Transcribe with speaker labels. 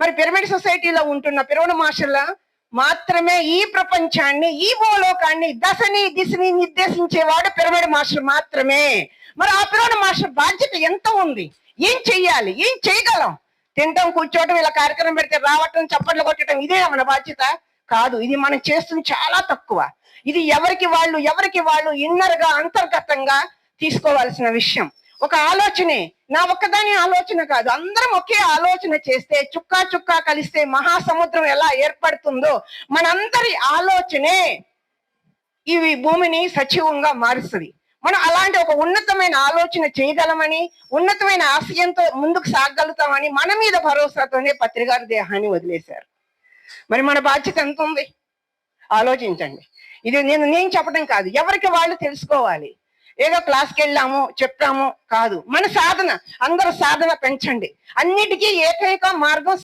Speaker 1: మరి పిరమిడ్ సొసైటీలో ఉంటున్న పిరవణ మాస్టర్ల మాత్రమే ఈ ప్రపంచాన్ని ఈ భూలోకాన్ని దశని దిశని నిర్దేశించేవాడు పిరమిడ్ మాస్టర్ మాత్రమే. మరి ఆ పిరమిడ్ మాస్టర్ బాధ్యత ఎంత ఉంది? ఏం చెయ్యాలి? ఏం చేయగలం? తినటం కూర్చోవటం ఇలా కార్యక్రమం పెడితే రావటం చప్పట్లు కొట్టడం ఇదే మన బాధ్యత కాదు. ఇది మనం చేస్తుంది చాలా తక్కువ. ఇది ఎవరికి వాళ్ళు ఎవరికి వాళ్ళు ఇన్నర్గా అంతర్గతంగా తీసుకోవాల్సిన విషయం. ఒక ఆలోచనే. నా ఒక్కదాని ఆలోచన కాదు. అందరం ఒకే ఆలోచన చేస్తే చుక్కా చుక్కా కలిస్తే మహాసముద్రం ఎలా ఏర్పడుతుందో మనందరి ఆలోచనే ఇవి భూమిని సజీవంగా మారుస్తుంది. మనం అలాంటి ఒక ఉన్నతమైన ఆలోచన చేయగలమని ఉన్నతమైన ఆశయంతో ముందుకు సాగలుగుతామని మన మీద భరోసాతోనే పత్రికారు దేహాన్ని వదిలేశారు. మరి మన బాధ్యత ఎంత ఉంది ఆలోచించండి. ఇది నేను నేను చెప్పడం కాదు. ఎవరికి వాళ్ళు తెలుసుకోవాలి? ఏదో క్లాస్కి వెళ్ళాము చెప్పాము కాదు. మన సాధన అందరూ సాధన పెంచండి. అన్నిటికీ ఏకైక మార్గం